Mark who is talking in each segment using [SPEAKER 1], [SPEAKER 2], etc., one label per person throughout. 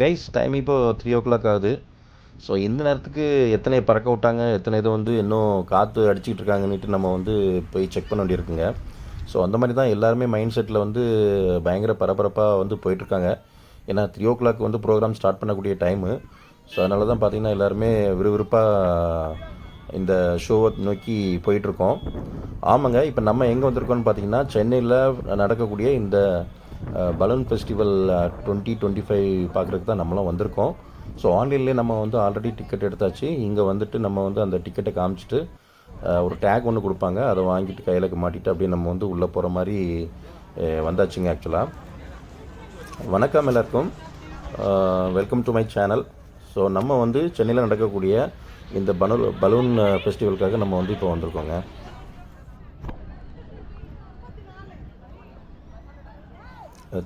[SPEAKER 1] Guys time இப்போ three o'clock ஆகுது. So இந்த நேரத்துக்கு எத்தனை பறக்க விட்டாங்க எத்தனை இது வந்து இன்னும் காற்று அடிச்சிக்கிட்டு இருக்காங்கன்னுட்டு நம்ம வந்து போய் செக் பண்ண வேண்டியிருக்குங்க. ஸோ அந்த மாதிரி தான் எல்லாருமே மைண்ட் செட்டில் வந்து பயங்கர பரபரப்பாக வந்து போயிட்டுருக்காங்க ஏன்னா த்ரீ ஓ கிளாக் வந்து ப்ரோக்ராம் ஸ்டார்ட் பண்ணக்கூடிய டைமு ஸோ அதனால தான் பார்த்திங்கன்னா எல்லாருமே விறுவிறுப்பாக இந்த ஷோவை நோக்கி போயிட்டுருக்கோம் ஆமாங்க இப்போ நம்ம எங்கே வந்திருக்கோம்னு பார்த்தீங்கன்னா சென்னையில் நடக்கக்கூடிய இந்த balloon festival twenty twenty five பார்க்குறதுக்கு தான் நம்மளும் வந்திருக்கோம். ஸோ ஆன்லைன்லேயே நம்ம வந்து ஆல்ரெடி டிக்கெட் எடுத்தாச்சு. இங்கே வந்துட்டு நம்ம வந்து அந்த டிக்கெட்டை காமிச்சிட்டு ஒரு டேக் ஒன்று கொடுப்பாங்க. அதை வாங்கிட்டு கையில் மாட்டிட்டு அப்படியே நம்ம வந்து உள்ளே போகிற மாதிரி வந்தாச்சுங்க ஆக்சுவலாக வணக்கம் எல்லாருக்கும். Welcome to my channel so நம்ம வந்து சென்னையில் நடக்கக்கூடிய இந்த பலூ பலூன் ஃபெஸ்டிவலுக்காக நம்ம வந்து இப்போ வந்திருக்கோங்க.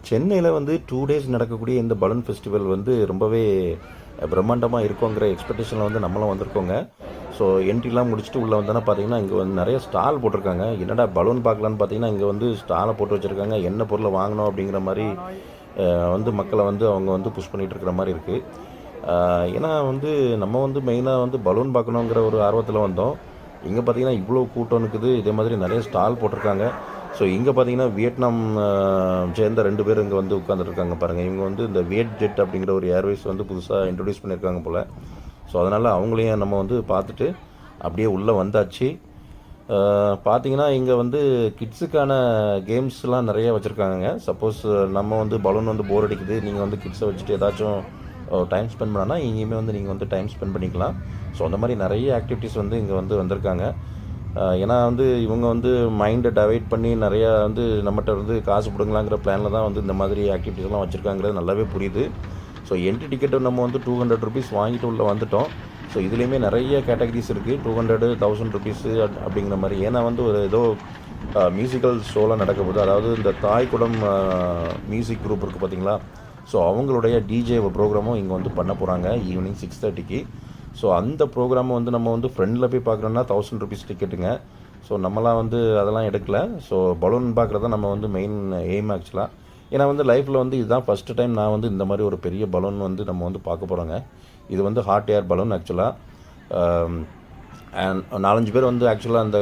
[SPEAKER 1] சென்னையில் வந்து டூ டேஸ் நடக்கக்கூடிய இந்த பலூன் ஃபெஸ்டிவல் வந்து ரொம்பவே பிரம்மாண்டமாக இருக்குங்கிற எக்ஸ்பெக்டேஷனில் வந்து நம்மளும் வந்திருக்கோங்க. ஸோ என்ட்ரிலாம் முடிச்சுட்டு உள்ளே வந்தோன்னா பார்த்தீங்கன்னா இங்கே வந்து நிறைய ஸ்டால் போட்டிருக்காங்க. என்னடா பலூன் பார்க்கலான்னு பார்த்தீங்கன்னா இங்கே வந்து ஸ்டாலை போட்டு வச்சுருக்காங்க. என்ன பொருளை வாங்கணும் அப்படிங்கிற மாதிரி வந்து மக்களை வந்து அவங்க வந்து புஷ் பண்ணிகிட்டு இருக்கிற மாதிரி இருக்குது ஏன்னா வந்து நம்ம வந்து மெயினாக வந்து பலூன் பார்க்கணுங்கிற ஒரு ஆர்வத்தில் வந்தோம். இங்கே பார்த்தீங்கன்னா இவ்வளோ கூட்டம் இருக்குது. இதே மாதிரி நிறைய ஸ்டால் போட்டிருக்காங்க. ஸோ இங்கே பார்த்தீங்கன்னா வியட்நாம் சேர்ந்த ரெண்டு பேர் இங்கே வந்து உட்காந்துருக்காங்க பாருங்கள் இவங்க வந்து இந்த வியட் ஜெட் அப்படிங்கிற ஒரு ஏர்வேஸ் வந்து புதுசாக இன்ட்ரடியூஸ் பண்ணியிருக்காங்க போல். ஸோ அதனால் அவங்களையும் நம்ம வந்து பார்த்துட்டு அப்படியே உள்ளே வந்தாச்சு. பார்த்தீங்கன்னா இங்கே வந்து கிட்ஸுக்கான கேம்ஸ்லாம் நிறைய வச்சுருக்காங்க சப்போஸ் நம்ம வந்து பலூன் வந்து போர் அடிக்குது. நீங்கள் வந்து கிட்ஸை வச்சுட்டு ஏதாச்சும் டைம் ஸ்பெண்ட் பண்ணனா இங்கேயுமே வந்து நீங்கள் வந்து டைம் ஸ்பெண்ட் பண்ணிக்கலாம். ஸோ அந்த மாதிரி நிறைய ஆக்டிவிட்டீஸ் வந்து இங்கே வந்து வந்திருக்காங்க. ஏன்னா வந்து இவங்க வந்து மைண்டை டைவைட் பண்ணி நிறையா வந்து நம்மகிட்ட வந்து காசு பிடுங்கலாங்கிற பிளானில் தான் வந்து இந்த மாதிரி ஆக்டிவிட்டீஸ்லாம் வச்சுருக்காங்கிறது நல்லாவே புரியுது. ஸோ என்ட்ரி டிக்கெட்டை நம்ம வந்து டூ ஹண்ட்ரட் ருபீஸ் வாங்கிட்டு உள்ளே வந்துட்டோம். ஸோ இதுலேயுமே நிறைய கேட்டகரிஸ் இருக்குது டூ ஹண்ட்ரடு தௌசண்ட் ருபீஸு அப்படிங்கிற மாதிரி. ஏன்னா வந்து ஒரு ஏதோ மியூசிக்கல் ஷோலாம் நடக்க போகுது. அதாவது இந்த தாய்குடம் மியூசிக் குரூப் இருக்குது பார்த்தீங்களா ஸோ அவங்களுடைய டிஜே ப்ரோக்ராமும் இங்கே வந்து பண்ண போகிறாங்க ஈவினிங் சிக்ஸ் தேர்ட்டிக்கு ஸோ அந்த ப்ரோக்ராமை வந்து நம்ம வந்து ஃப்ரெண்டில் போய் பார்க்குறோன்னா தௌசண்ட் ருபீஸ் டிக்கெட்டுங்க ஸோ நம்மளாம் வந்து அதெல்லாம் எடுக்கல. ஸோ பலூன் பார்க்குறது தான் நம்ம வந்து மெயின் எய்ம் ஆக்சுவலாக ஏன்னா வந்து லைஃப்பில் வந்து இதுதான் ஃபஸ்ட்டு டைம் நான் வந்து இந்த மாதிரி ஒரு பெரிய பலூன் வந்து நம்ம வந்து பார்க்க போகிறோங்க இது வந்து ஹாட் ஏர் பலூன் ஆக்சுவலாக அண்ட் நாலஞ்சு பேர் வந்து ஆக்சுவலாக அந்த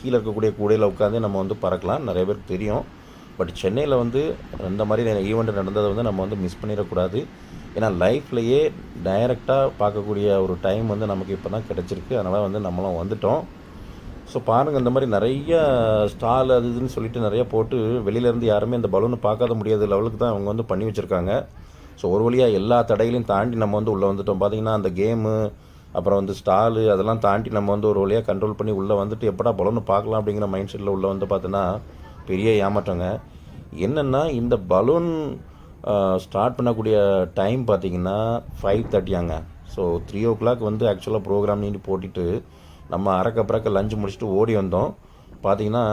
[SPEAKER 1] கீழே இருக்கக்கூடிய கூடையில் உட்காந்து நம்ம வந்து பறக்கலாம். நிறைய பேருக்கு தெரியும். பட் சென்னையில் வந்து இந்த மாதிரி ஈவெண்ட் நடந்ததை வந்து நம்ம வந்து மிஸ் பண்ணிடக்கூடாது. ஏன்னா லைஃப்லையே டைரெக்டாக பார்க்கக்கூடிய ஒரு டைம் வந்து நமக்கு இப்போ தான் கிடச்சிருக்கு. அதனால் வந்து நம்மளும் வந்துட்டோம். ஸோ பாருங்கள் இந்த மாதிரி நிறைய ஸ்டால் அது இதுன்னு சொல்லிட்டு நிறைய போட்டு வெளியிலேருந்து யாருமே இந்த பலூனை பார்க்காத முடியாத லெவலுக்கு தான் அவங்க வந்து பண்ணி வச்சுருக்காங்க. ஸோ ஒரு வழியாக எல்லா தடைகளையும் தாண்டி நம்ம வந்து உள்ளே வந்துட்டோம். பார்த்தீங்கன்னா அந்த கேமு அப்புறம் வந்து ஸ்டாலு அதெல்லாம் தாண்டி நம்ம வந்து ஒரு வழியாக கண்ட்ரோல் பண்ணி உள்ளே வந்துட்டு எப்படா பலூனை பார்க்கலாம் அப்படிங்கிற மைண்ட் செட்டில் உள்ளே வந்து பார்த்தோன்னா பெரிய ஏமாற்றங்க. என்னென்னா இந்த பலூன் ஸ்டார்ட் பண்ணக்கூடிய டைம் பார்த்தீங்கன்னா ஃபைவ் தேர்ட்டியாங்க ஸோ த்ரீ ஓ கிளாக் வந்து ஆக்சுவலாக ப்ரோக்ராம் நீண்டு போட்டுட்டு நம்ம அறக்க பறக்க லஞ்சு முடிச்சுட்டு ஓடி வந்தோம். பார்த்தீங்கன்னா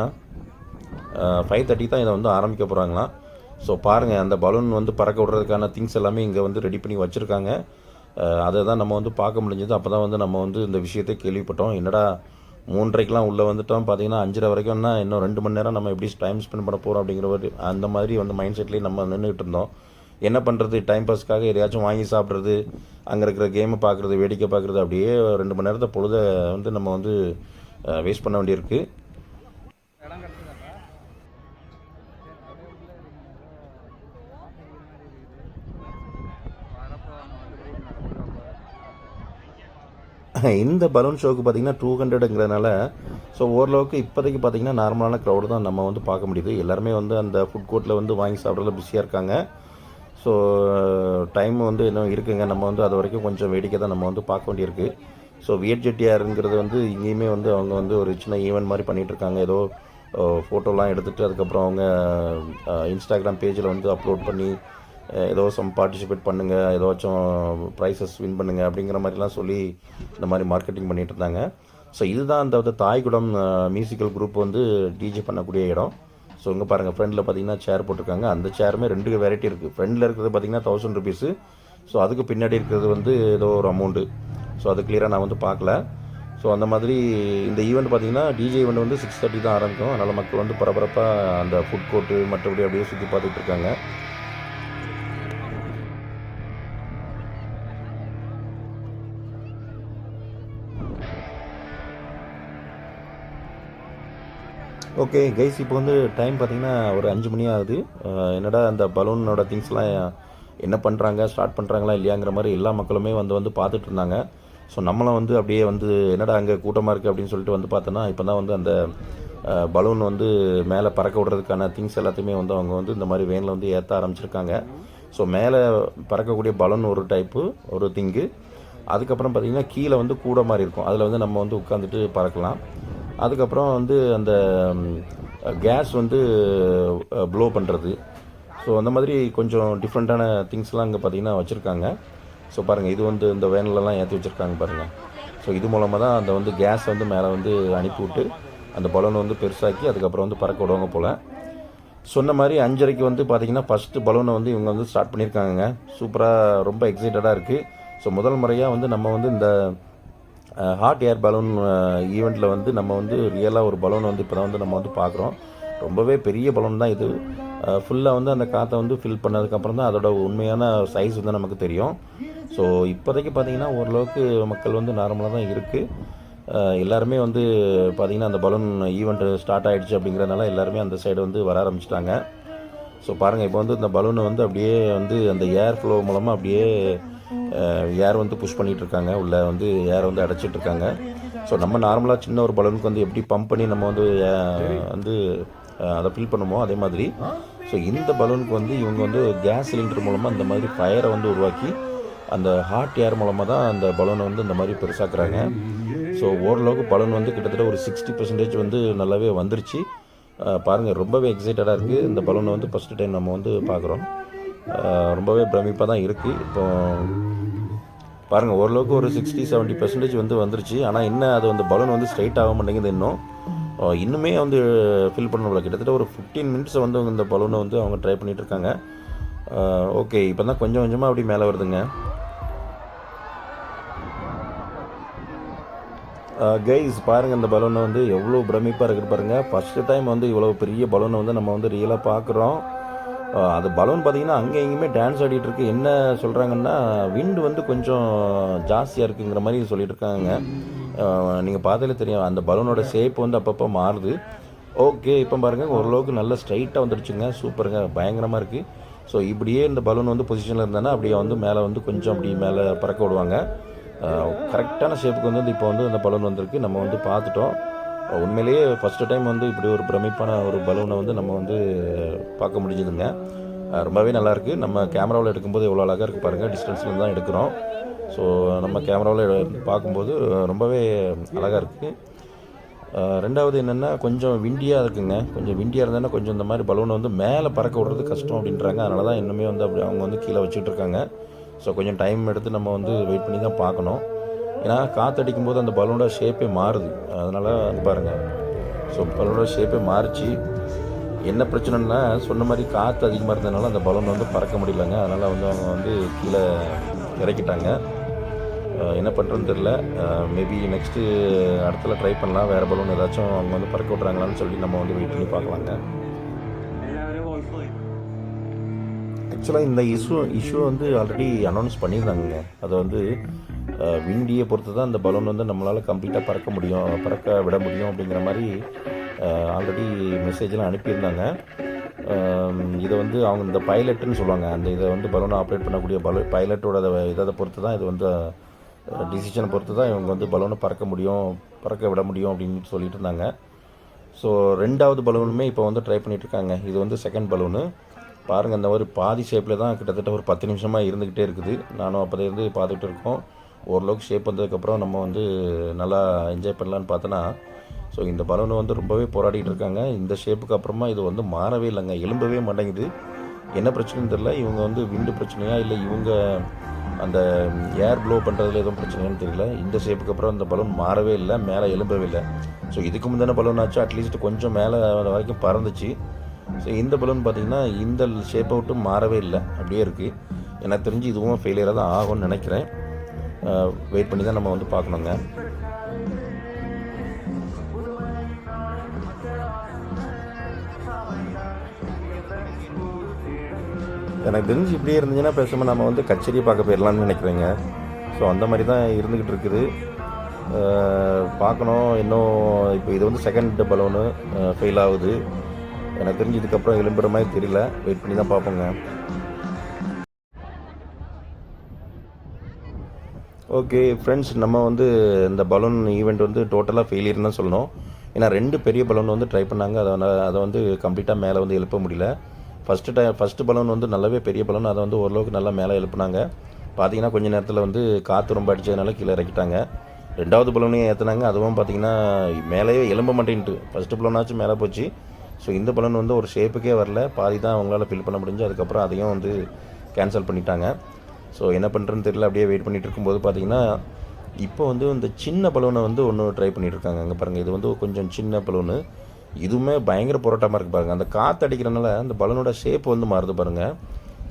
[SPEAKER 1] ஃபைவ் தேர்ட்டி தான் இதை வந்து ஆரம்பிக்க போகிறாங்களாம் ஸோ பாருங்கள் அந்த பலூன் வந்து பறக்க விடுறதுக்கான திங்ஸ் எல்லாமே இங்கே வந்து ரெடி பண்ணி வச்சுருக்காங்க. அதை தான் நம்ம வந்து பார்க்க முடிஞ்சது. அப்போ தான் வந்து நம்ம வந்து இந்த விஷயத்தை கேள்விப்பட்டோம். என்னடா மூன்றைக்கெலாம் உள்ளே வந்துட்டோம். பார்த்தீங்கன்னா அஞ்சரை வரைக்கும்னா இன்னும் ரெண்டு மணி நேரம் நம்ம எப்படி டைம் ஸ்பெண்ட் பண்ண போகிறோம் அப்படிங்கிற ஒரு அந்த மாதிரி வந்து மைண்ட் செட்லேயே நம்ம நின்றுட்டு இருந்தோம். என்ன பண்ணுறது டைம் பாஸ்க்காக எதையாச்சும் வாங்கி சாப்பிட்றது அங்கே இருக்கிற கேமை பார்க்குறது வேடிக்கை பார்க்குறது அப்படியே ரெண்டு மணி நேரத்தை பொழுத வந்து நம்ம வந்து வேஸ்ட் பண்ண வேண்டியிருக்கு. இந்த பலூன் ஷோக்கு பார்த்தீங்கன்னா டூ ஹண்ட்ரடுங்கிறதுனால ஸோ ஓரளவுக்கு இப்போதைக்கு பார்த்தீங்கன்னா நார்மலான க்ரௌடு தான் நம்ம வந்து பார்க்க முடியுது. எல்லாருமே வந்து அந்த ஃபுட் கோர்ட்டில் வந்து வாங்கி சாப்பிட்றதுல பிஸியாக இருக்காங்க. ஸோ டைம் வந்து இன்னும் இருக்குங்க. நம்ம வந்து அது வரைக்கும் கொஞ்சம் வேடிக்கை தான் நம்ம வந்து பார்க்க வேண்டியிருக்கு. ஸோ வியட் ஜெட்டியாருங்கிறது வந்து இங்கேயுமே வந்து அவங்க வந்து ஒரு சின்ன ஈவெண்ட் மாதிரி பண்ணிகிட்டு இருக்காங்க. ஏதோ ஃபோட்டோலாம் எடுத்துகிட்டு அதுக்கப்புறம் அவங்க இன்ஸ்டாகிராம் பேஜில் வந்து அப்லோட் பண்ணி ஏதோ சம் பார்ட்டிசிபேட் பண்ணுங்கள் ஏதாச்சும் ப்ரைஸஸ் வின் பண்ணுங்கள் அப்படிங்கிற மாதிரிலாம் சொல்லி இந்த மாதிரி மார்க்கெட்டிங் பண்ணிகிட்டு இருந்தாங்க. ஸோ இதுதான் அந்த தாய்குடம் மியூசிக்கல் குரூப் வந்து டிஜே பண்ணக்கூடிய இடம். ஸோ இங்கே பாருங்கள் ஃப்ரெண்டில் பார்த்தீங்கன்னா சேர் போட்டிருக்காங்க. அந்த சேருமே ரெண்டு வெரைட்டி இருக்குது ஃப்ரெண்டில் இருக்கிறது பார்த்தீங்கன்னா தௌசண்ட் ருபீஸு ஸோ அதுக்கு பின்னாடி இருக்கிறது வந்து ஏதோ ஒரு அமௌண்ட்டு ஸோ அது கிளியராக நான் வந்து பார்க்கல ஸோ அந்த மாதிரி இந்த ஈவெண்ட் பார்த்தீங்கன்னா டிஜே ஈவெண்ட் வந்து சிக்ஸ் தேர்ட்டி தான் ஆரம்பிக்கும். அதனால் மக்கள் வந்து பரபரப்பாக அந்த ஃபுட் கோர்ட்டு மற்றபடி அப்படியே சுற்றி பார்த்துட்டு இருக்காங்க. ஓகே கைஸ் இப்போ வந்து டைம் பார்த்தீங்கன்னா ஒரு அஞ்சு மணி ஆகுது. என்னடா அந்த பலூனோட திங்ஸ்லாம் என்ன பண்ணுறாங்க ஸ்டார்ட் பண்ணுறாங்களா இல்லையாங்கிற மாதிரி எல்லா மக்களுமே வந்து வந்து பார்த்துட்டு இருந்தாங்க. ஸோ நம்மளும் வந்து அப்படியே வந்து என்னடா அங்கே கூட்டமாக இருக்குது அப்படின்னு சொல்லிட்டு வந்து பார்த்தோன்னா இப்போ தான் வந்து அந்த பலூன் வந்து மேலே பறக்க விடுறதுக்கான திங்ஸ் எல்லாத்தையுமே வந்து அவங்க வந்து இந்த மாதிரி வேனில் வந்து ஏற்ற ஆரம்பிச்சிருக்காங்க. ஸோ மேலே பறக்கக்கூடிய பலூன் ஒரு டைப்பு ஒரு திங்கு அதுக்கப்புறம் பார்த்திங்கன்னா கீழே வந்து கூட மாதிரி இருக்கும். அதில் வந்து நம்ம வந்து உட்காந்துட்டு பறக்கலாம். அதுக்கப்புறம் வந்து அந்த கேஸ் வந்து ப்ளோ பண்ணுறது ஸோ அந்த மாதிரி கொஞ்சம் டிஃப்ரெண்ட்டான திங்ஸ்லாம் இங்கே பார்த்தீங்கன்னா வச்சுருக்காங்க. ஸோ பாருங்கள் இது வந்து இந்த வேனிலலாம் ஏற்றி வச்சுருக்காங்க பாருங்கள் ஸோ இது மூலமாக தான் அந்த வந்து கேஸ் வந்து மேலே வந்து அனுப்பி விட்டு அந்த பலூனை வந்து பெருசாக்கி அதுக்கப்புறம் வந்து பறக்க விடுவாங்க போல். சொன்ன மாதிரி அஞ்சரைக்கு வந்து பார்த்தீங்கன்னா ஃபஸ்ட்டு பலூனை வந்து இவங்க வந்து ஸ்டார்ட் பண்ணியிருக்காங்க சூப்பராக ரொம்ப எக்ஸைட்டடாக இருக்குது ஸோ முதல் முறையாக வந்து நம்ம வந்து இந்த ஹாட் ஏர் பலூன் ஈவெண்ட்டில் வந்து நம்ம வந்து ரியலாக ஒரு பலூன் வந்து இப்போ தான் வந்து நம்ம வந்து பார்க்குறோம் ரொம்பவே பெரிய பலூன் தான் இது. ஃபுல்லாக வந்து அந்த காற்றை வந்து ஃபில் பண்ணதுக்கப்புறம் தான் அதோட உண்மையான சைஸ் வந்து நமக்கு தெரியும். ஸோ இப்போதைக்கு பார்த்தீங்கன்னா ஓரளவுக்கு மக்கள் வந்து நார்மலாக தான் இருக்குது எல்லாருமே வந்து பார்த்தீங்கன்னா அந்த பலூன் ஈவெண்ட் ஸ்டார்ட் ஆகிடுச்சு அப்படிங்கிறதுனால எல்லாருமே அந்த சைடு வந்து வர ஆரம்பிச்சிட்டாங்க. ஸோ பாருங்கள் இப்போ வந்து இந்த பலூனை வந்து அப்படியே வந்து அந்த ஏர் ஃப்ளோ மூலமாக அப்படியே ஏர் வந்து புஷ் பண்ணிகிட்டு இருக்காங்க உள்ளே வந்து ஏர் வந்து அடைச்சிட்டு இருக்காங்க ஸோ நம்ம நார்மலாக சின்ன ஒரு பலூனுக்கு வந்து எப்படி பம்ப் பண்ணி நம்ம வந்து வந்து அதை ஃபில் பண்ணுமோ அதே மாதிரி. ஸோ இந்த பலூனுக்கு வந்து இவங்க வந்து கேஸ் சிலிண்டர் மூலமாக இந்த மாதிரி ஃபயரை வந்து உருவாக்கி அந்த ஹாட் ஏர் மூலமாக தான் அந்த பலூனை வந்து இந்த மாதிரி பெருசாக்குறாங்க. ஸோ ஓரளவுக்கு பலூன் வந்து கிட்டத்தட்ட ஒரு சிக்ஸ்டி பர்சன்டேஜ் வந்து நல்லாவே வந்துருச்சு. பாருங்கள் ரொம்பவே எக்ஸைட்டடாக இருக்குது இந்த பலூனை வந்து ஃபஸ்ட்டு டைம் நம்ம வந்து பார்க்குறோம் ரொம்பவே பிரமிப்பாக தான் இருக்குது இப்போ பாருங்கள் ஓரளவுக்கு ஒரு சிக்ஸ்டி செவன்ட்டி பர்சன்டேஜ் வந்து வந்துருச்சு. ஆனால் என்ன அது அந்த பலூன் வந்து ஸ்ட்ரைட் ஆக மாட்டேங்குது இன்னும். இன்னுமே வந்து ஃபில் பண்ணல கிட்டத்தட்ட ஒரு ஃபிஃப்டீன் மினிட்ஸ் வந்து இந்த பலூனை வந்து அவங்க ட்ரை பண்ணிட்டு இருக்காங்க. ஓகே இப்போ தான் கொஞ்சம் கொஞ்சமாக அப்படி மேலே வருதுங்க. கைஸ் பாருங்கள் இந்த பலூனை வந்து எவ்வளோ பிரமிப்பாக இருக்குது பாருங்கள் ஃபஸ்ட்டு டைம் வந்து இவ்வளோ பெரிய பலூனை வந்து நம்ம வந்து ரியலாக பார்க்குறோம் அது பலூன் பார்த்தீங்கன்னா அங்கே இங்கேயுமே டான்ஸ் ஆடிட்டு இருக்கு. என்ன சொல்கிறாங்கன்னா விண்டு வந்து கொஞ்சம் ஜாஸ்தியாக இருக்குங்கிற மாதிரி சொல்லிட்டு இருக்காங்க நீங்கள் பார்த்தாலே தெரியும். அந்த பலூனோட ஷேப் வந்து அப்பப்போ மாறுது. ஓகே இப்போ பாருங்கள் ஓரளவுக்கு நல்லா ஸ்ட்ரைட்டாக வந்துடுச்சுங்க. சூப்பருங்க. பயங்கரமாக இருக்குது ஸோ இப்படியே இந்த பலூன் வந்து பொசிஷனில் இருந்தானா அப்படியே வந்து மேலே வந்து கொஞ்சம் அப்படி மேலே பறக்க விடுவாங்க. கரெக்டான ஷேப்புக்கு வந்து இப்போ வந்து அந்த பலூன் வந்திருக்கு. நம்ம வந்து பார்த்துட்டோம். உண்மையிலேயே ஃபஸ்ட்டு டைம் வந்து இப்படி ஒரு பிரமிப்பான ஒரு பலூனை வந்து நம்ம வந்து பார்க்க முடிஞ்சுதுங்க. ரொம்பவே நல்லாயிருக்கு நம்ம கேமராவில் எடுக்கும்போது எவ்வளோ அழகாக இருக்குது பாருங்கள் டிஸ்டன்ஸில் தான் எடுக்கிறோம். ஸோ நம்ம கேமராவில் பார்க்கும்போது ரொம்பவே அழகாக இருக்குது ரெண்டாவது என்னென்னா கொஞ்சம் விண்டியாக இருக்குங்க. கொஞ்சம் விண்டியாக இருந்ததுன்னா கொஞ்சம் இந்த மாதிரி பலூனை வந்து மேலே பறக்க விடுறது கஷ்டம் அப்படின்றாங்க. அதனால தான் இன்னுமே வந்து அப்படி அவங்க வந்து கீழே வச்சுட்ருக்காங்க ஸோ கொஞ்சம் டைம் எடுத்து நம்ம வந்து வெயிட் பண்ணி தான் பார்க்கணும். ஏன்னா காற்றடிக்கும் போது அந்த பலூனோட ஷேப்பே மாறுது. அதனால் வந்து பாருங்கள் ஸோ பலூனோட ஷேப்பே மாறிச்சு. என்ன பிரச்சனைன்னா சொன்ன மாதிரி காற்று அதிகமாக இருந்ததுனால அந்த பலூன் வந்து பறக்க முடியலங்க. அதனால் வந்து அவங்க வந்து கீழே இறக்கிட்டாங்க. என்ன பண்ணுறதுன்னு தெரில மேபி நெக்ஸ்ட்டு இடத்துல ட்ரை பண்ணலாம். வேறு பலூன் ஏதாச்சும் அவங்க வந்து பறக்க விட்றாங்களான்னு சொல்லி நம்ம வந்து வெயிட் பண்ணி பார்க்கலாங்க. ஆக்சுவலாக இந்த இஷ்யூ இஷ்யூ வந்து ஆல்ரெடி அனௌன்ஸ் பண்ணியிருந்தாங்க அதை வந்து விண்டியை பொறுத்து தான் அந்த பலூன் வந்து நம்மளால் கம்ப்ளீட்டாக பறக்க முடியும் பறக்க விட முடியும் அப்படிங்கிற மாதிரி ஆல்ரெடி மெசேஜ்லாம் அனுப்பியிருந்தாங்க. இதை வந்து அவங்க இந்த பைலட்டுன்னு சொல்லுவாங்க. அந்த இதை வந்து பலூனை ஆப்ரேட் பண்ணக்கூடிய பலு பைலட்டோட இதை பொறுத்து தான் இது வந்து டிசிஷனை பொறுத்து தான் இவங்க வந்து பலூனை பறக்க முடியும் பறக்க விட முடியும் அப்படின்னு சொல்லிட்டு இருந்தாங்க. ஸோ ரெண்டாவது பலூனுமே இப்போ வந்து ட்ரை பண்ணிகிட்ருக்காங்க இருக்காங்க. இது வந்து செகண்ட் பலூனு. பாருங்கள் இந்த மாதிரி பாதி ஷேப்பில் தான் கிட்டத்தட்ட ஒரு பத்து நிமிஷமாக இருந்துக்கிட்டே இருக்குது. நானும் அப்போதே இருந்து பார்த்துக்கிட்டு இருக்கோம். ஓரளவுக்கு ஷேப் வந்ததுக்கப்புறம் நம்ம வந்து நல்லா என்ஜாய் பண்ணலான்னு பார்த்தோன்னா ஸோ இந்த பலூன் வந்து ரொம்பவே போராடிட்டு இருக்காங்க. இந்த ஷேப்புக்கு அப்புறமா இது வந்து மாறவே இல்லைங்க எலும்பவே மாட்டேங்குது. என்ன பிரச்சனைன்னு தெரில இவங்க வந்து விண்டு பிரச்சனையா இல்லை இவங்க அந்த ஏர் ப்ளோ பண்ணுறதுல எதுவும் பிரச்சனையான்னு தெரியல. இந்த ஷேப்புக்கு அப்புறம் அந்த பலூன் மாறவே இல்லை மேலே எலும்பவே இல்லை. ஸோ இதுக்கு முந்தின பலூன் ஆச்சு அட்லீஸ்ட் கொஞ்சம் மேலே வரைக்கும் பறந்துச்சு. ஸோ இந்த பலூன் பார்த்திங்கன்னா இந்த ஷேப்பை விட்டு மாறவே இல்லை அப்படியே இருக்குது எனக்கு தெரிஞ்சு இதுவும் ஃபெயிலியராக தான் ஆகும்னு நினைக்கிறேன். வெயிட் பண்ணி தான் நம்ம வந்து பார்க்கணுங்க. எனக்கு தெரிஞ்சு இப்படியே இருந்துச்சுன்னா பேசாமல் நம்ம வந்து கச்சேரி பார்க்க போயிடலாம்னு நினைக்கிறேங்க. ஸோ அந்த மாதிரி தான் இருந்துக்கிட்டு இருக்குது பார்க்கணும். இன்னும் இப்போ இது வந்து செகண்ட் பலூனு ஃபெயில் ஆகுது. எனக்கு தெரிஞ்சு இதுக்கப்புறம் எழும்புற மாதிரி தெரியல. வெயிட் பண்ணி தான் பார்ப்போங்க. ஓகே ஃப்ரெண்ட்ஸ் நம்ம வந்து இந்த பலூன் ஈவெண்ட் வந்து டோட்டலாக ஃபெயிலியர் தான் சொல்லணும். ஏன்னா ரெண்டு பெரிய பலூன் வந்து ட்ரை பண்ணாங்க. அதை அதை வந்து கம்ப்ளீட்டாக மேலே வந்து எழுப்ப முடியல. ஃபஸ்ட்டு டை ஃபஸ்ட்டு பலூன் வந்து நல்லாவே பெரிய பலூன் அதை வந்து ஓரளவுக்கு நல்லா மேலே எழுப்புனாங்க. பார்த்தீங்கன்னா கொஞ்ச நேரத்தில் வந்து காற்று ரொம்ப அடித்ததுனால கீழே இறக்கிட்டாங்க. ரெண்டாவது பலூனையும் ஏற்றுனாங்க அதுவும் பார்த்தீங்கன்னா மேலேயே எலும்ப மாட்டேன்ட்டு ஃபஸ்ட்டு பலூனாச்சும் மேலே போச்சு. ஸோ இந்த பலூன் வந்து ஒரு ஷேப்புக்கே வரல. பாதி தான் அவங்களால ஃபில் பண்ண முடிஞ்சு அதுக்கப்புறம் அதையும் வந்து கேன்சல் பண்ணிட்டாங்க. ஸோ என்ன பண்ணுறதுன்னு தெரியல. அப்படியே வெயிட் பண்ணிகிட்டு இருக்கும்போது பார்த்தீங்கன்னா இப்போ வந்து இந்த சின்ன பலூனை வந்து ஒன்று ட்ரை பண்ணிட்டு இருக்காங்க அங்கே பாருங்கள் இது வந்து கொஞ்சம் சின்ன பலூனு. இதுவுமே பயங்கர புரோட்டமாக இருக்குது பாருங்கள் அந்த காற்று அடிக்கிறனால அந்த பலூனோட ஷேப் வந்து மாறுது பாருங்கள்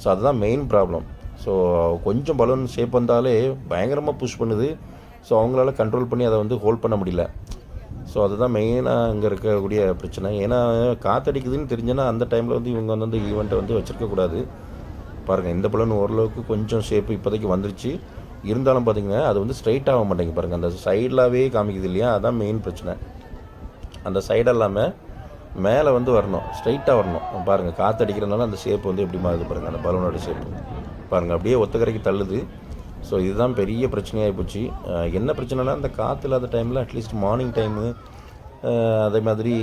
[SPEAKER 1] ஸோ அதுதான் மெயின் ப்ராப்ளம் ஸோ கொஞ்சம் பலூன் ஷேப் வந்தாலே பயங்கரமாக புஷ் பண்ணுது. ஸோ அவங்களால கண்ட்ரோல் பண்ணி அதை வந்து ஹோல்ட் பண்ண முடியல. ஸோ அதுதான் மெயினாக அங்கே இருக்கக்கூடிய பிரச்சனை. ஏன்னா காற்றடிக்குதுன்னு தெரிஞ்சுன்னா அந்த டைமில் வந்து இவங்க வந்து அந்த ஈவெண்ட்டை வந்து வச்சுருக்கக்கூடாது. பாருங்கள் இந்த பலூன் ஓரளவுக்கு கொஞ்சம் ஷேப்பு இப்போதைக்கு வந்துருச்சு. இருந்தாலும் பார்த்தீங்கன்னா அது வந்து ஸ்ட்ரைட் ஆக மாட்டேங்க பாருங்கள் அந்த சைட்லாவே காமிக்குது இல்லையா? அதுதான் மெயின் பிரச்சனை. அந்த சைடு இல்லாமல் மேலே வந்து வரணும். ஸ்ட்ரைட்டாக வரணும். பாருங்கள் காற்று அடிக்கிறதுனால அந்த ஷேப் வந்து எப்படி மாறுது பாருங்கள் அந்த பலூனோட ஷேப் பாருங்கள் அப்படியே ஒத்தக்கரைக்கு தள்ளுது. ஸோ இதுதான் பெரிய பிரச்சனையாக போச்சு. என்ன பிரச்சனைனா அந்த காற்று இல்லாத டைமில் அட்லீஸ்ட் மார்னிங் டைமு அதே மாதிரி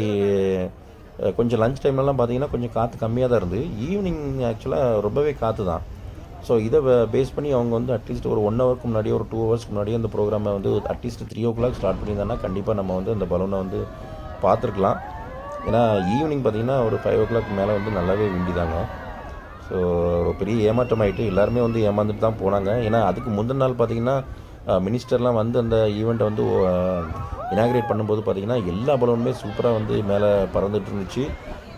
[SPEAKER 1] கொஞ்சம் லஞ்ச் டைம்லலாம் பார்த்தீங்கன்னா கொஞ்சம் காற்று கம்மியாக தான் இருந்து ஈவினிங் ஆக்சுவலாக ரொம்பவே காற்று தான். ஸோ இதை பேஸ் பண்ணி அவங்க வந்து அட்லீஸ்ட் ஒரு ஒன் ஹவருக்கு முன்னாடி ஒரு டூ ஹவர்ஸ்க்கு முன்னாடியே அந்த ப்ரோக்ராமை வந்து at least three o'clock start பண்ணியிருந்தாங்கன்னா கண்டிப்பாக நம்ம வந்து அந்த பலூனை வந்து பார்த்துருக்கலாம். ஏன்னா ஈவினிங் பார்த்தீங்கன்னா ஒரு ஃபைவ் ஓ கிளாக் மேலே வந்து நல்லாவே விண்டிதாங்க ஸோ ஒரு பெரிய ஏமாற்றம் ஆகிட்டு எல்லாருமே வந்து ஏமாந்துட்டு தான் போனாங்க. ஏன்னா அதுக்கு முந்தின நாள் பார்த்தீங்கன்னா மினிஸ்டர்லாம் வந்து அந்த ஈவெண்ட்டை வந்து இனாகிரேட் பண்ணும்போது பார்த்தீங்கன்னா எல்லா பலூனுமே சூப்பராக வந்து மேலே பறந்துட்டு இருந்துச்சு.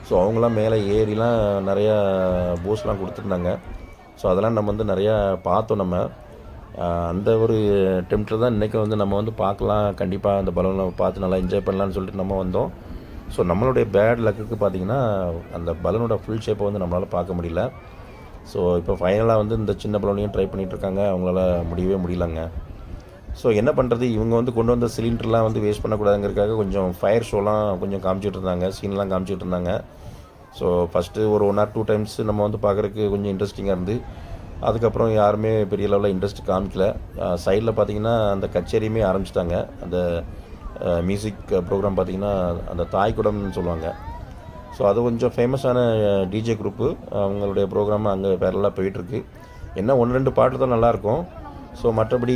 [SPEAKER 1] ஸோ அவங்களாம் மேலே ஏறிலாம் நிறையா போஸ்லாம் கொடுத்துருந்தாங்க. ஸோ அதெல்லாம் நம்ம வந்து நிறையா பார்த்தோம் நம்ம. அந்த ஒரு டெம்ப்டில் தான் இன்றைக்கி வந்து நம்ம வந்து பார்க்கலாம். கண்டிப்பாக அந்த பலூனை பார்த்து நல்லா என்ஜாய் பண்ணலான்னு சொல்லிட்டு நம்ம வந்தோம். ஸோ நம்மளுடைய பேட் லக்குக்கு பார்த்திங்கன்னா அந்த பலூனோட ஃபுல் ஷேப்பை வந்து நம்மளால் பார்க்க முடியல. ஸோ இப்போ ஃபைனலாக வந்து இந்த சின்ன பலூனையும் ட்ரை பண்ணிகிட்ருக்காங்க அவங்களால முடியவே முடியலங்க. ஸோ என்ன பண்ணுறது இவங்க வந்து கொண்டு வந்த சிலிண்டர்லாம் வந்து வேஸ்ட் பண்ணக்கூடாதுங்கிறதுக்காக கொஞ்சம் ஃபயர் ஷோலாம் கொஞ்சம் காமிச்சிட்டு இருந்தாங்க. சீன்லாம் காமிச்சிட்டு இருந்தாங்க. ஸோ ஃபஸ்ட்டு ஒரு ஒன் ஆர் டூ டைம்ஸ் நம்ம வந்து பார்க்குறக்கு கொஞ்சம் இன்ட்ரெஸ்டிங்காக இருந்து அதுக்கப்புறம் யாருமே பெரிய லெவலில் இன்ட்ரெஸ்ட் காமிக்கல. சைடில் பார்த்தீங்கன்னா அந்த கச்சேரியுமே ஆரம்பிச்சிட்டாங்க. அந்த மியூசிக் ப்ரோக்ராம் பார்த்தீங்கன்னா அந்த தாய்க்குடம்னு சொல்லுவாங்க. ஸோ அது கொஞ்சம் ஃபேமஸான டிஜே குரூப்பு அவங்களுடைய ப்ரோக்ராம் அங்கே பேரலாக போயிட்டுருக்கு என்ன ஒன்று ரெண்டு பாட்டு தான் நல்லாயிருக்கும் ஸோ மற்றபடி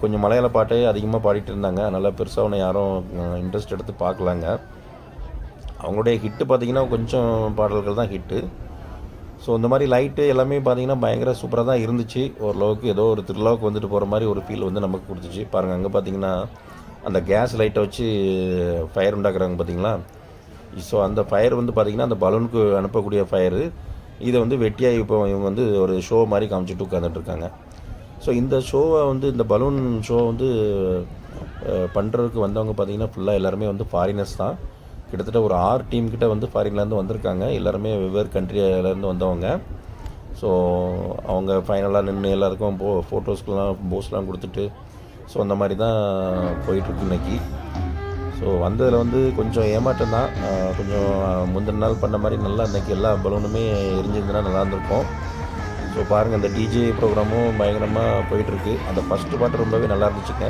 [SPEAKER 1] கொஞ்சம் மலையாள பாட்டே அதிகமாக பாடிட்டு இருந்தாங்க. அதனால் பெருசாக உன்னை யாரும் இன்ட்ரெஸ்ட் எடுத்து பார்க்கலாங்க. அவங்களுடைய ஹிட்டு பார்த்தீங்கன்னா கொஞ்சம் பாடல்கள் தான் ஹிட்டு ஸோ இந்த மாதிரி லைட்டு எல்லாமே பார்த்தீங்கன்னா பயங்கர சூப்பராக தான் இருந்துச்சு. ஓரளவுக்கு ஏதோ ஒரு திருவிழாவுக்கு வந்துட்டு போகிற மாதிரி ஒரு ஃபீல் வந்து நமக்கு கொடுத்துச்சு. பாருங்கள் அங்கே பார்த்தீங்கன்னா அந்த கேஸ் லைட்டை வச்சு ஃபயர் உண்டாக்குறாங்க பார்த்தீங்களா ஸோ அந்த ஃபயர் வந்து பார்த்திங்கன்னா அந்த பலூனுக்கு அனுப்பக்கூடிய ஃபயரு இதை வந்து வெட்டியாக இப்போ இவங்க வந்து ஒரு ஷோ மாதிரி காமிச்சிட்டு உட்காந்துட்டு இருக்காங்க. ஸோ இந்த ஷோவை வந்து இந்த பலூன் ஷோ வந்து பண்ணுறதுக்கு வந்தவங்க பார்த்தீங்கன்னா ஃபுல்லாக எல்லாருமே வந்து ஃபாரினர்ஸ் தான். கிட்டத்தட்ட ஒரு ஆறு டீம் கிட்ட வந்து ஃபாரின்லேருந்து வந்திருக்காங்க. எல்லாருமே வெவ்வேறு கண்ட்ரியிலேருந்து வந்தவங்க. ஸோ அவங்க ஃபைனலாக நின்று எல்லாருக்கும் போ ஃபோட்டோஸ்க்கெலாம் போஸ்லாம் கொடுத்துட்டு ஸோ அந்த மாதிரி தான் போயிட்டுருக்கு இன்னைக்கு. ஸோ வந்ததில் வந்து கொஞ்சம் ஏமாற்றம் தான். கொஞ்சம் முந்தின நாள் பண்ண மாதிரி நல்லா இன்றைக்கி எல்லா பலூனுமே எரிஞ்சிருந்துன்னா நல்லா இருந்திருக்கும். ஸோ பாருங்கள் இந்த டிஜே ப்ரோக்ராமும் பயங்கரமாக போயிட்டுருக்கு. அந்த ஃபஸ்ட்டு பாட்டு ரொம்பவே நல்லா இருந்துச்சுங்க.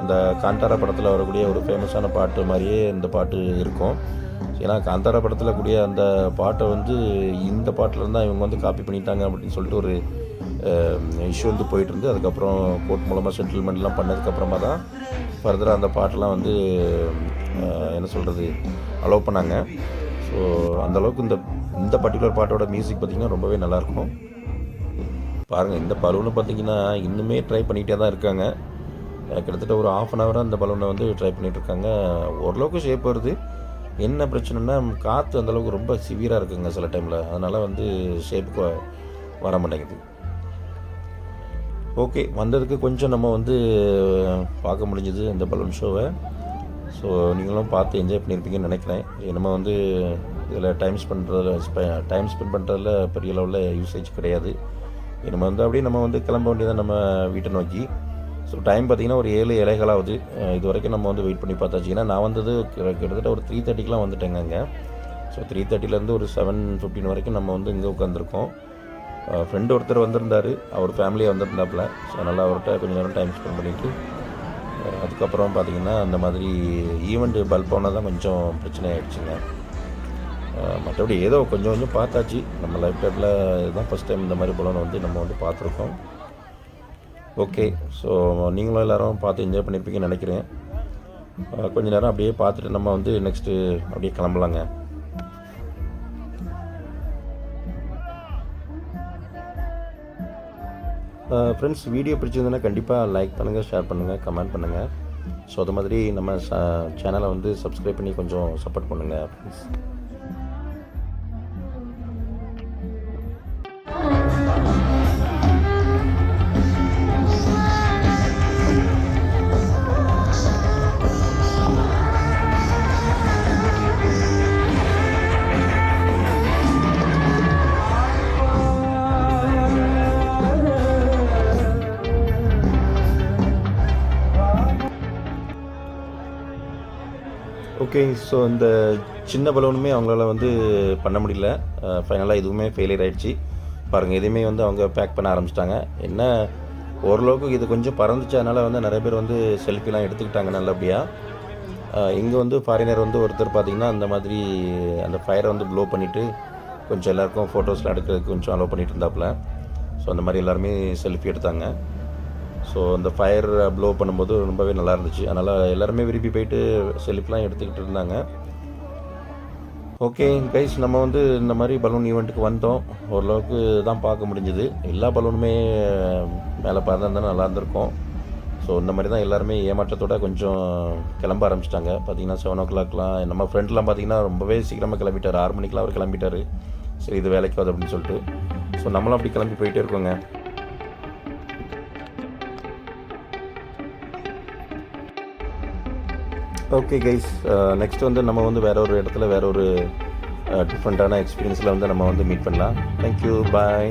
[SPEAKER 1] அந்த காந்தாரா படத்தில் வரக்கூடிய ஒரு ஃபேமஸான பாட்டு மாதிரியே இந்த பாட்டு இருக்கும். ஏன்னா காந்தாரா படத்தில் கூடிய அந்த பாட்டை வந்து இந்த பாட்டில் இருந்தால் இவங்க வந்து காப்பி பண்ணிட்டாங்க அப்படின்னு சொல்லிட்டு ஒரு இஷ்யூ வந்து போயிட்டு இருந்து அதுக்கப்புறம் கோர்ட் மூலமாக செட்டில்மெண்ட்லாம் பண்ணதுக்கப்புறமா தான் ஃபர்தராக அந்த பாட்டெலாம் வந்து என்ன சொல்கிறது அலோவ் பண்ணாங்க. ஸோ அந்தளவுக்கு இந்த இந்த பர்டிகுலர் பாட்டோட மியூசிக் பார்த்திங்கன்னா ரொம்பவே நல்லாயிருக்கும் பாருங்கள் இந்த பலூனை பார்த்தீங்கன்னா இன்னுமே ட்ரை பண்ணிகிட்டே தான் இருக்காங்க. கிட்டத்தட்ட ஒரு ஆஃப் அன் ஹவராக அந்த பலூனை வந்து ட்ரை பண்ணிகிட்ருக்காங்க இருக்காங்க. ஓரளவுக்கு ஷேப் வருது. என்ன பிரச்சனைனா காற்று அந்தளவுக்கு ரொம்ப சிவியராக இருக்குங்க சில டைமில் அதனால் வந்து ஷேப்புக்கு வர மாட்டேங்குது. ஓகே வந்ததுக்கு கொஞ்சம் நம்ம வந்து பார்க்க முடிஞ்சது இந்த பலூன் ஷோவை ஸோ நீங்களும் பார்த்து என்ஜாய் பண்ணியிருப்பீங்கன்னு நினைக்கிறேன். நம்ம வந்து இதில் டைம் ஸ்பெண்ட் பண்ணுறதுல டைம் ஸ்பெண்ட் பண்ணுறதுல பெரிய லெவலில் யூசேஜ் கிடையாது. நம்ம வந்து அப்படியே நம்ம வந்து கிளம்ப வேண்டியதான் நம்ம வீட்டை நோக்கி. ஸோ டைம் பார்த்தீங்கன்னா ஒரு ஏழு இலைகளாவது இது வரைக்கும் நம்ம வந்து வெயிட் பண்ணி பார்த்தாச்சு. ஏன்னா நான் வந்தது கிட்டத்தட்ட ஒரு த்ரீ தேர்ட்டிக்கெலாம் வந்துட்டேங்க அங்கே. ஸோ த்ரீ தேர்ட்டிலேருந்து ஒரு செவன் ஃபிஃப்டின் வரைக்கும் நம்ம வந்து இங்கே உட்காந்துருக்கோம் ஃப்ரெண்டு ஒருத்தர் வந்திருந்தார். அவர் ஃபேமிலியாக வந்திருந்தாப்புல. ஸோ அதனால் அவர்கிட்ட கொஞ்சம் நேரம் டைம் ஸ்பெண்ட் பண்ணிவிட்டு அதுக்கப்புறம் பார்த்தீங்கன்னா அந்த மாதிரி ஈவெண்ட் பல்ப் ஆனால் தான் கொஞ்சம் பிரச்சனை ஆகிடுச்சுங்க மற்றபடி ஏதோ கொஞ்சம் கொஞ்சம் பார்த்தாச்சு. நம்ம லைஃப் டைமில் இதுதான் ஃபஸ்ட் டைம் இந்த மாதிரி பலனை வந்து நம்ம வந்து பார்த்துருக்கோம். ஓகே ஸோ நீங்களும் எல்லோரும் பார்த்து என்ஜாய் பண்ணியிருப்பீங்கன்னு நினைக்கிறேன். கொஞ்ச நேரம் அப்படியே பார்த்துட்டு நம்ம வந்து நெக்ஸ்ட்டு அப்படியே கிளம்பலாங்க. ஃப்ரெண்ட்ஸ் வீடியோ பிடிச்சிருந்ததுன்னா கண்டிப்பாக லைக் பண்ணுங்கள் ஷேர் பண்ணுங்கள் கமெண்ட் பண்ணுங்கள் ஸோ அது மாதிரி நம்ம சேனலை வந்து சப்ஸ்கிரைப் பண்ணி கொஞ்சம் சப்போர்ட் பண்ணுங்கள் ஃப்ரெண்ட்ஸ் ஓகே ஸோ இந்த சின்ன பலூனுமே அவங்களால வந்து பண்ண முடியல. ஃபைனலாக இதுவுமே ஃபெயிலியர் ஆகிடுச்சு பாருங்கள் எதுவுமே வந்து அவங்க பேக் பண்ண ஆரம்பிச்சிட்டாங்க. என்ன ஓரளவுக்கு இது கொஞ்சம் பறந்துச்சு. அதனால் வந்து நிறைய பேர் வந்து செல்ஃபிலாம் எடுத்துக்கிட்டாங்க நல்லபடியாக இங்கே வந்து ஃபாரினர் வந்து ஒருத்தர் பார்த்திங்கன்னா அந்த மாதிரி அந்த ஃபயரை வந்து ப்ளோ பண்ணிவிட்டு கொஞ்சம் எல்லாேருக்கும் ஃபோட்டோஸ்லாம் எடுக்கிறதுக்கு கொஞ்சம் அலோவ் பண்ணிட்டு இருந்தாப்புல. ஸோ அந்த மாதிரி எல்லாருமே செல்ஃபி எடுத்தாங்க. ஸோ அந்த ஃபயர் ப்ளோ பண்ணும்போது ரொம்பவே நல்லா இருந்துச்சு. அதனால் எல்லாருமே விரும்பி போயிட்டு செல்ஃபிலாம் எடுத்துக்கிட்டு இருந்தாங்க. ஓகே கைஸ் நம்ம வந்து இந்த மாதிரி பலூன் ஈவெண்ட்டுக்கு வந்தோம். ஓரளவுக்கு தான் பார்க்க முடிஞ்சது. எல்லா பலூனுமே மேலே பார்த்தா நல்லா இருந்திருக்கும். ஸோ இந்த மாதிரி தான் எல்லாருமே ஏமாற்றத்தோட கொஞ்சம் கிளம்ப ஆரம்பிச்சிட்டாங்க. பார்த்தீங்கன்னா செவன் ஓ கிளாக்லாம் நம்ம ஃப்ரெண்ட்லாம் பார்த்தீங்கன்னா ரொம்பவே சீக்கிரமாக கிளம்பிட்டார். ஆறு மணிக்கெலாம் அவர் கிளம்பிட்டார். சரி இது வேலைக்கு வருது அப்படின்னு சொல்லிட்டு. ஸோ நம்மளும் அப்படி கிளம்பி போயிட்டே இருக்கோங்க. ஓகே கைஸ் நெக்ஸ்ட் வந்து நம்ம வந்து வேற ஒரு இடத்துல வேற ஒரு uh, டிஃப்ரெண்ட்டான எக்ஸ்பீரியன்ஸில் வந்து நம்ம வந்து மீட் பண்ணலாம். Thank you bye